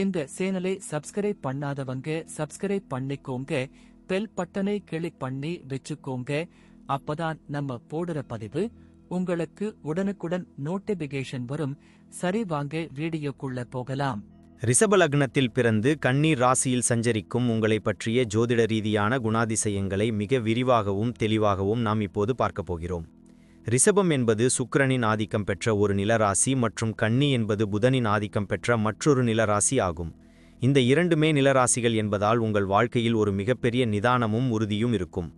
இந்த சேனலை சப்ஸ்கிரைப் பண்ணாதவங்க சப்ஸ்கிரைப் பண்ணிக்கோங்க. பெல் பட்டனை கிளிக் பண்ணி வச்சுக்கோங்க. அப்பதான் நம்ம போடுற பதிவு உங்களுக்கு உடனுக்குடன் நோட்டிபிகேஷன் வரும். சரி வாங்க வீடியோக்குள்ள போகலாம். ரிஷப லக்னத்தில் பிறந்து கண்ணீர் ராசியில் சஞ்சரிக்கும் உங்களை பற்றிய ஜோதிட ரீதியான குணாதிசயங்களை மிக விரிவாகவும் தெளிவாகவும் நாம் இப்போது பார்க்கப் போகிறோம். ரிஷபம் என்பது சுக்கிரனின் ஆதிக்கம் பெற்ற ஒரு நிலராசி மற்றும் கன்னி என்பது புதனின் ஆதிக்கம் பெற்ற மற்றொரு நிலராசி ஆகும். இந்த இரண்டுமே நிலராசிகள் என்பதால் உங்கள் வாழ்க்கையில் ஒரு மிகப்பெரிய நிதானமும் உறுதியும் இருக்கும்.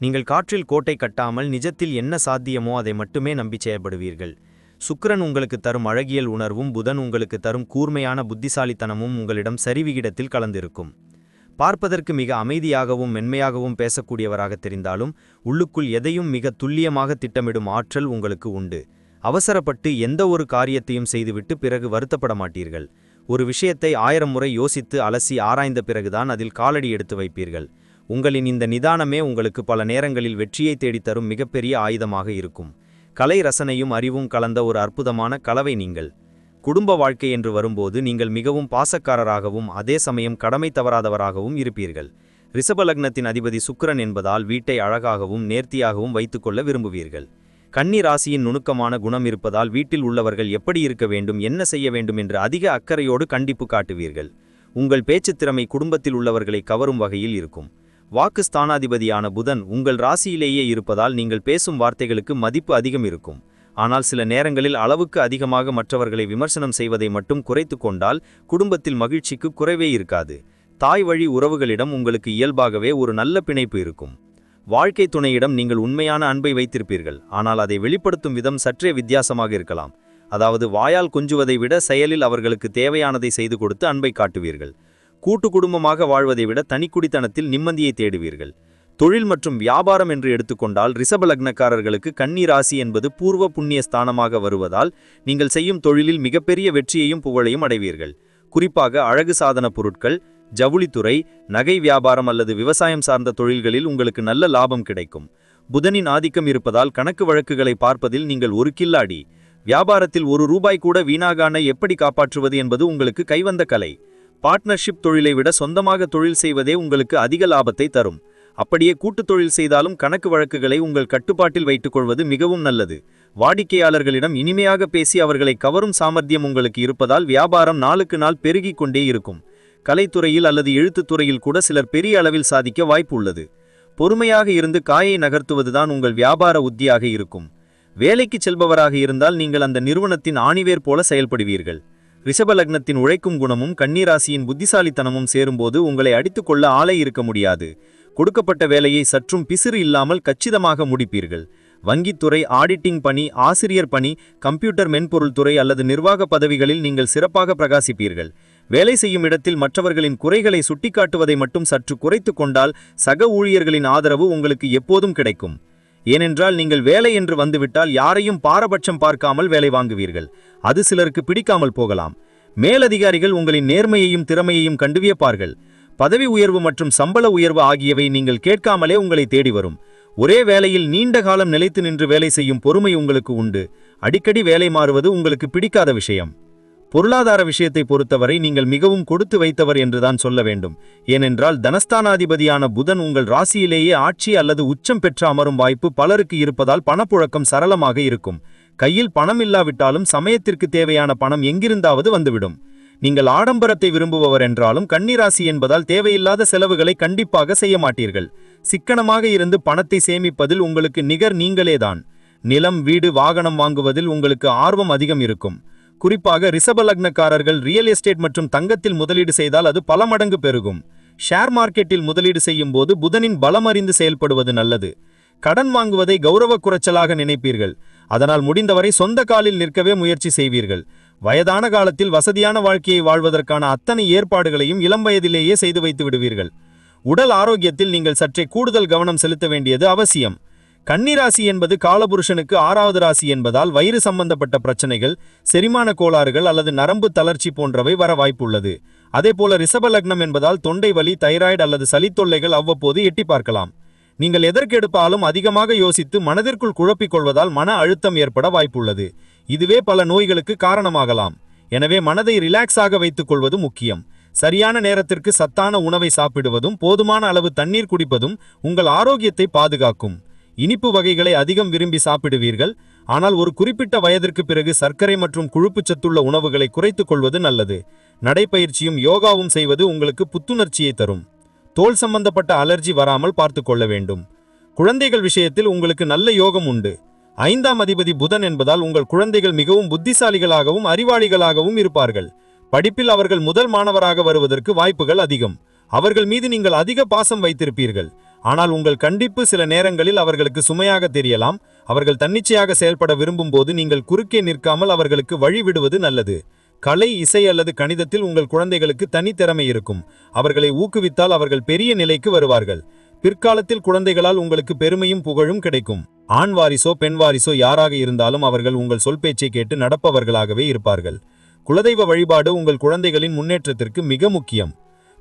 நீங்கள் காற்றில் கோட்டை கட்டாமல் நிஜத்தில் என்ன சாத்தியமோ அதை மட்டுமே நம்பி செயல்படுவீர்கள். சுக்கிரன் உங்களுக்கு தரும் அழகியல் உணர்வும் புதன் உங்களுக்கு தரும் கூர்மையான புத்திசாலித்தனமும் உங்களிடம் சரிவிகிடத்தில் கலந்திருக்கும். பார்ப்பதற்கு மிக அமைதியாகவும் மென்மையாகவும் பேசக்கூடியவராக தெரிந்தாலும் உள்ளுக்குள் எதையும் மிக துல்லியமாக திட்டமிடும் ஆற்றல் உங்களுக்கு உண்டு. அவசரப்பட்டு எந்த ஒரு காரியத்தையும் செய்துவிட்டு பிறகு வருத்தப்பட மாட்டீர்கள். ஒரு விஷயத்தை ஆயிரம் முறை யோசித்து அலசி ஆராய்ந்த பிறகுதான் அதில் காலடி எடுத்து வைப்பீர்கள். உங்களின் இந்த நிதானமே உங்களுக்கு பல நேரங்களில் வெற்றியை தேடித்தரும் மிகப்பெரிய ஆயுதமாக இருக்கும். கலை ரசனையும் அறிவும் கலந்த ஒரு அற்புதமான கலவை நீங்கள். குடும்ப வாழ்க்கை என்று வரும்போது நீங்கள் மிகவும் பாசக்காரராகவும் அதே சமயம் கடமை தவறாதவராகவும் இருப்பீர்கள். ரிஷபலக்னத்தின் அதிபதி சுக்கரன் என்பதால் வீட்டை அழகாகவும் நேர்த்தியாகவும் வைத்துக்கொள்ள விரும்புவீர்கள். கன்னி ராசியின் நுணுக்கமான குணம் இருப்பதால் வீட்டில் உள்ளவர்கள் எப்படி இருக்க வேண்டும் என்ன செய்ய வேண்டும் என்று அதிக அக்கறையோடு கண்டிப்பு காட்டுவீர்கள். உங்கள் பேச்சு திறமை குடும்பத்தில் உள்ளவர்களை கவரும் வகையில் இருக்கும். வாக்கு ஸ்தானாதிபதியான புதன் உங்கள் ராசியிலேயே இருப்பதால் நீங்கள் பேசும் வார்த்தைகளுக்கு மதிப்பு அதிகம் இருக்கும். ஆனால் சில நேரங்களில் அளவுக்கு அதிகமாக மற்றவர்களை விமர்சனம் செய்வதை மட்டும் குறைத்து கொண்டால் குடும்பத்தில் மகிழ்ச்சிக்கு குறைவே இருக்காது. தாய் வழி உறவுகளிடம் உங்களுக்கு இயல்பாகவே ஒரு நல்ல பிணைப்பு இருக்கும். வாழ்க்கை துணையிடம் நீங்கள் உண்மையான அன்பை வைத்திருப்பீர்கள். ஆனால் அதை வெளிப்படுத்தும் விதம் சற்றே வித்தியாசமாக இருக்கலாம். அதாவது வாயால் கொஞ்சுவதை விட செயலில் அவர்களுக்கு தேவையானதை செய்து கொடுத்து அன்பை காட்டுவீர்கள். கூட்டு குடும்பமாக வாழ்வதை விட தனிக்குடித்தனத்தில் நிம்மதியை தேடுவீர்கள். தொழில் மற்றும் வியாபாரம் என்று எடுத்துக்கொண்டால் ரிஷப லக்னக்காரர்களுக்கு கன்னி ராசி என்பது பூர்வ புண்ணிய ஸ்தானமாக வருவதால் நீங்கள் செய்யும் தொழிலில் மிகப்பெரிய வெற்றியையும் புகழையும் அடைவீர்கள். குறிப்பாக அழகு சாதன பொருட்கள் ஜவுளித்துறை நகை வியாபாரம் அல்லது விவசாயம் சார்ந்த தொழில்களில் உங்களுக்கு நல்ல லாபம் கிடைக்கும். புதனின் ஆதிக்கம் இருப்பதால் கணக்கு வழக்குகளை பார்ப்பதில் நீங்கள் ஒரு கில்லாடி. வியாபாரத்தில் ஒரு ரூபாய் கூட வீணாகான எப்படி காப்பாற்றுவது என்பது உங்களுக்கு கைவந்த கலை. பார்ட்னர்ஷிப் தொழிலை விட சொந்தமாக தொழில் செய்வதே உங்களுக்கு அதிக லாபத்தை தரும். அப்படியே கூட்டுத் தொழில் செய்தாலும் கணக்கு வழக்குகளை உங்கள் கட்டுப்பாட்டில் வைத்துக் கொள்வது மிகவும் நல்லது. வாடிக்கையாளர்களிடம் இனிமையாக பேசி அவர்களை கவரும் சாமர்த்தியம் உங்களுக்கு இருப்பதால் வியாபாரம் நாளுக்கு நாள் பெருகிக் கொண்டே இருக்கும். கலைத்துறையில் அல்லது எழுத்துத்துறையில் கூட சிலர் பெரிய அளவில் சாதிக்க வாய்ப்பு உள்ளது பொறுமையாக இருந்து காயை நகர்த்துவதுதான் உங்கள் வியாபார உத்தியாக இருக்கும். வேலைக்கு செல்பவராக இருந்தால் நீங்கள் அந்த நிறுவனத்தின் ஆணிவேர் போல செயல்படுவீர்கள். ரிஷபலக்னத்தின் உழைக்கும் குணமும் கன்னிராசியின் புத்திசாலித்தனமும் சேரும்போது உங்களை அடித்துக்கொள்ள ஆளை இருக்க முடியாது. கொடுக்கப்பட்ட வேலையை சற்றும் பிசிறு இல்லாமல் கச்சிதமாக முடிப்பீர்கள். வங்கித்துறை ஆடிட்டிங் பணி ஆசிரியர் பணி கம்ப்யூட்டர் மென்பொருள் துறை அல்லது நிர்வாக பதவிகளில் நீங்கள் சிறப்பாக பிரகாசிப்பீர்கள். வேலை செய்யும் இடத்தில் மற்றவர்களின் குறைகளை சுட்டிக்காட்டுவதை மட்டும் சற்று குறைத்துக் கொண்டால் சக ஊழியர்களின் ஆதரவு உங்களுக்கு எப்போதும் கிடைக்கும். ஏனென்றால் நீங்கள் வேலை என்று வந்துவிட்டால் யாரையும் பாரபட்சம் பார்க்காமல் வேலை வாங்குவீர்கள். அது சிலருக்கு பிடிக்காமல் போகலாம். மேலதிகாரிகள் உங்களின் நேர்மையையும் திறமையையும் கண்டு வியப்பார்கள் பதவி உயர்வு மற்றும் சம்பள உயர்வு ஆகியவை நீங்கள் கேட்காமலே உங்களை தேடி வரும். ஒரே வேலையில் நீண்ட காலம் நிலைத்து நின்று வேலை செய்யும் பொறுமை உங்களுக்கு உண்டு. அடிக்கடி வேலை மாறுவது உங்களுக்கு பிடிக்காத விஷயம். பொருளாதார விஷயத்தை பொறுத்தவரை நீங்கள் மிகவும் கொடுத்து வைத்தவர் என்றுதான் சொல்ல வேண்டும். ஏனென்றால் தனஸ்தானாதிபதியான புதன் உங்கள் ராசியிலேயே ஆட்சி அல்லது உச்சம் பெற்ற அமரும் வாய்ப்பு பலருக்கு இருப்பதால் பணப்புழக்கம் சரளமாக இருக்கும். கையில் பணம் இல்லாவிட்டாலும் சமயத்திற்கு தேவையான பணம் எங்கிருந்தாவது வந்துவிடும். நீங்கள் ஆடம்பரத்தை விரும்புபவர் என்றாலும் கன்னிராசி என்பதால் தேவையில்லாத செலவுகளை கண்டிப்பாக செய்ய மாட்டீர்கள். சிக்கனமாக இருந்து பணத்தை சேமிப்பதில் உங்களுக்கு நிகர் நீங்களேதான். நிலம் வீடு வாகனம் வாங்குவதில் உங்களுக்கு ஆர்வம் அதிகம் இருக்கும். குறிப்பாக ரிசபலக்னக்காரர்கள் ரியல் எஸ்டேட் மற்றும் தங்கத்தில் முதலீடு செய்தால் அது பல மடங்கு பெருகும். ஷேர் மார்க்கெட்டில் முதலீடு செய்யும் போது புதனின் பலம் அறிந்து செயல்படுவது நல்லது. கடன் வாங்குவதை கௌரவ குறைச்சலாக நினைப்பீர்கள். அதனால் முடிந்தவரை சொந்த காலில் நிற்கவே முயற்சி செய்வீர்கள். வயதான காலத்தில் வசதியான வாழ்க்கையை வாழ்வதற்கான அத்தனை ஏற்பாடுகளையும் இளம் வயதிலேயே செய்து வைத்து விடுவீர்கள். உடல் ஆரோக்கியத்தில் நீங்கள் சற்றே கூடுதல் கவனம் செலுத்த வேண்டியது அவசியம். கன்னிராசி என்பது காலபுருஷனுக்கு ஆறாவது ராசி என்பதால் வயிறு சம்பந்தப்பட்ட பிரச்சனைகள் செரிமான கோளாறுகள் அல்லது நரம்பு தளர்ச்சி போன்றவை வர வாய்ப்புள்ளது. அதேபோல ரிஷப லக்னம் என்பதால் தொண்டை வலி தைராய்டு அல்லது சளித்தொல்லைகள் அவ்வப்போது எட்டி பார்க்கலாம். நீங்கள் எதற்கெடுப்பாலும் அதிகமாக யோசித்து மனதிற்குள் குழப்பிக் கொள்வதால் மன அழுத்தம் ஏற்பட வாய்ப்புள்ளது. இதுவே பல நோய்களுக்கு காரணமாகலாம். எனவே மனதை ரிலாக்ஸாக வைத்துக் கொள்வது முக்கியம். சரியான நேரத்திற்கு சத்தான உணவை சாப்பிடுவதும் போதுமான அளவு தண்ணீர் குடிப்பதும் உங்கள் ஆரோக்கியத்தை பாதுகாக்கும். இனிப்பு வகைகளை அதிகம் விரும்பி சாப்பிடுவீர்கள். ஆனால் ஒரு குறிப்பிட்ட வயதிற்கு பிறகு சர்க்கரை மற்றும் கொழுப்புச் சத்துள்ள உணவுகளை குறைத்துக் கொள்வது நல்லது. நடைப்பயிற்சியும் யோகாவும் செய்வது உங்களுக்கு புத்துணர்ச்சியை தரும். தோல் சம்பந்தப்பட்ட அலர்ஜி வராமல் பார்த்து கொள்ள வேண்டும். குழந்தைகள் விஷயத்தில் உங்களுக்கு நல்ல யோகம் உண்டு. ஐந்தாம் அதிபதி புதன் என்பதால் உங்கள் குழந்தைகள் மிகவும் புத்திசாலிகளாகவும் அறிவாளிகளாகவும் இருப்பார்கள். படிப்பில் அவர்கள் முதல் மாணவராக வருவதற்கு வாய்ப்புகள் அதிகம். அவர்கள் மீது நீங்கள் அதிக பாசம் வைத்திருப்பீர்கள். ஆனால் உங்கள் கண்டிப்பு சில நேரங்களில் அவர்களுக்கு சுமையாக தெரியலாம். அவர்கள் தன்னிச்சையாக செயல்பட விரும்பும் போது நீங்கள் குறுக்கே நிற்காமல் அவர்களுக்கு வழி விடுவது நல்லது. கலை இசை அல்லது கணிதத்தில் உங்கள் குழந்தைகளுக்கு தனித்திறமை இருக்கும். அவர்களை ஊக்குவித்தால் அவர்கள் பெரிய நிலைக்கு வருவார்கள். பிற்காலத்தில் குழந்தைகளால் உங்களுக்கு பெருமையும் புகழும் கிடைக்கும். ஆண் வாரிசோ பெண் வாரிசோ யாராக இருந்தாலும் அவர்கள் உங்கள் சொல் பேச்சை கேட்டு நடப்பவர்களாகவே இருப்பார்கள். குலதெய்வ வழிபாடு உங்கள் குழந்தைகளின் முன்னேற்றத்திற்கு மிக முக்கியம்.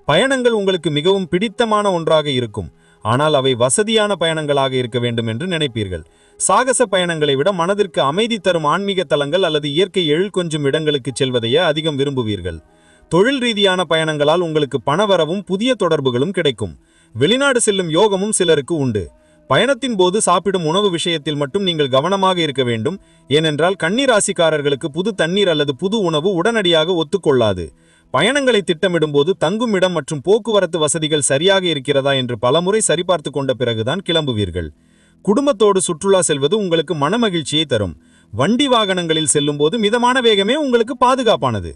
பயணங்கள் உங்களுக்கு மிகவும் பிடித்தமான ஒன்றாக இருக்கும். ஆனால் அவை வசதியான பயணங்களாக இருக்க வேண்டும் என்று நினைப்பீர்கள். சாகச பயணங்களை விட மனதிற்கு அமைதி தரும் ஆன்மீக தலங்கள் அல்லது இயற்கை எழில் கொஞ்சும் இடங்களுக்கு செல்வதையே அதிகம் விரும்புவீர்கள். தொழில் ரீதியான பயணங்களால் உங்களுக்கு பணவரவும் புதிய தொடர்புகளும் கிடைக்கும். வெளிநாடு செல்லும் யோகமும் சிலருக்கு உண்டு. பயணத்தின் போது சாப்பிடும் உணவு விஷயத்தில் மட்டும் நீங்கள் கவனமாக இருக்க வேண்டும். ஏனென்றால் கண்ணீர் ராசிக்காரர்களுக்கு புது தண்ணீர் அல்லது புது உணவு உடனடியாக ஒத்துக்கொள்ளாது. பயணங்களை திட்டமிடும்போது தங்கும் இடம் மற்றும் போக்குவரத்து வசதிகள் சரியாக இருக்கிறதா என்று பலமுறை சரிபார்த்து கொண்ட பிறகுதான் கிளம்புவீர்கள். குடும்பத்தோடு சுற்றுலா செல்வது உங்களுக்கு மனமகிழ்ச்சியை தரும். வண்டி வாகனங்களில் செல்லும்போது மிதமான வேகமே உங்களுக்கு பாதுகாப்பானது.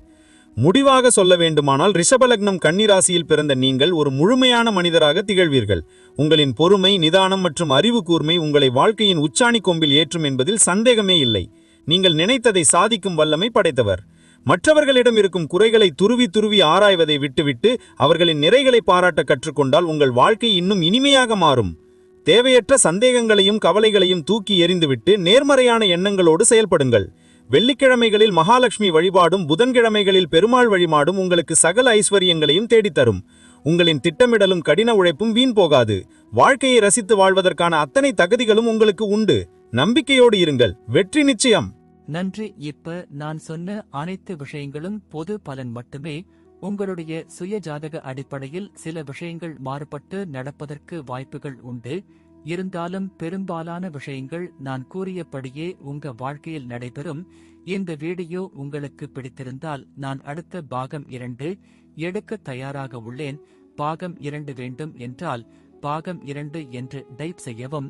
முடிவாக சொல்ல வேண்டுமானால் ரிஷபலக்னம் கன்னிராசியில் பிறந்த நீங்கள் ஒரு முழுமையான மனிதராக திகழ்வீர்கள். உங்களின் பொறுமை நிதானம் மற்றும் அறிவு கூர்மை உங்களை வாழ்க்கையின் உச்சாணி கொம்பில் ஏற்றும் என்பதில் சந்தேகமே இல்லை. நீங்கள் நினைத்ததை சாதிக்கும் வல்லமை படைத்தவர். மற்றவர்களிடம் இருக்கும் குறைகளை துருவி துருவி ஆராய்வதை விட்டுவிட்டு அவர்களின் நிறைகளை பாராட்ட கற்றுக்கொண்டால் உங்கள் வாழ்க்கை இன்னும் இனிமையாக மாறும். தேவையற்ற சந்தேகங்களையும் கவலைகளையும் தூக்கி எறிந்துவிட்டு நேர்மறையான எண்ணங்களோடு செயல்படுங்கள். வெள்ளிக்கிழமைகளில் மகாலட்சுமி வழிபாடும் புதன்கிழமைகளில் பெருமாள் வழிபாடும் உங்களுக்கு சகல ஐஸ்வர்யங்களையும் தேடித்தரும். உங்களின் திட்டமிடலும் கடின உழைப்பும் வீண் போகாது. வாழ்க்கையை ரசித்து வாழ்வதற்கான அத்தனை தகுதிகளும் உங்களுக்கு உண்டு. நம்பிக்கையோடு இருங்கள். வெற்றி நிச்சயம். நன்றி. இப்ப நான் சொன்ன அனைத்து விஷயங்களும் பொது பலன் மட்டுமே. உங்களுடைய சுய ஜாதக அடிப்படையில் சில விஷயங்கள் மாறுபட்டு நடப்பதற்கு வாய்ப்புகள் உண்டு. இருந்தாலும் பெரும்பாலான விஷயங்கள் நான் கூறியபடியே உங்க வாழ்க்கையில் நடைபெறும். இந்த வீடியோ உங்களுக்கு பிடித்திருந்தால் நான் அடுத்த பாகம் இரண்டு எடுக்க தயாராக உள்ளேன். பாகம் இரண்டு வேண்டும் என்றால் பாகம் இரண்டு என்று டைப் செய்யவும்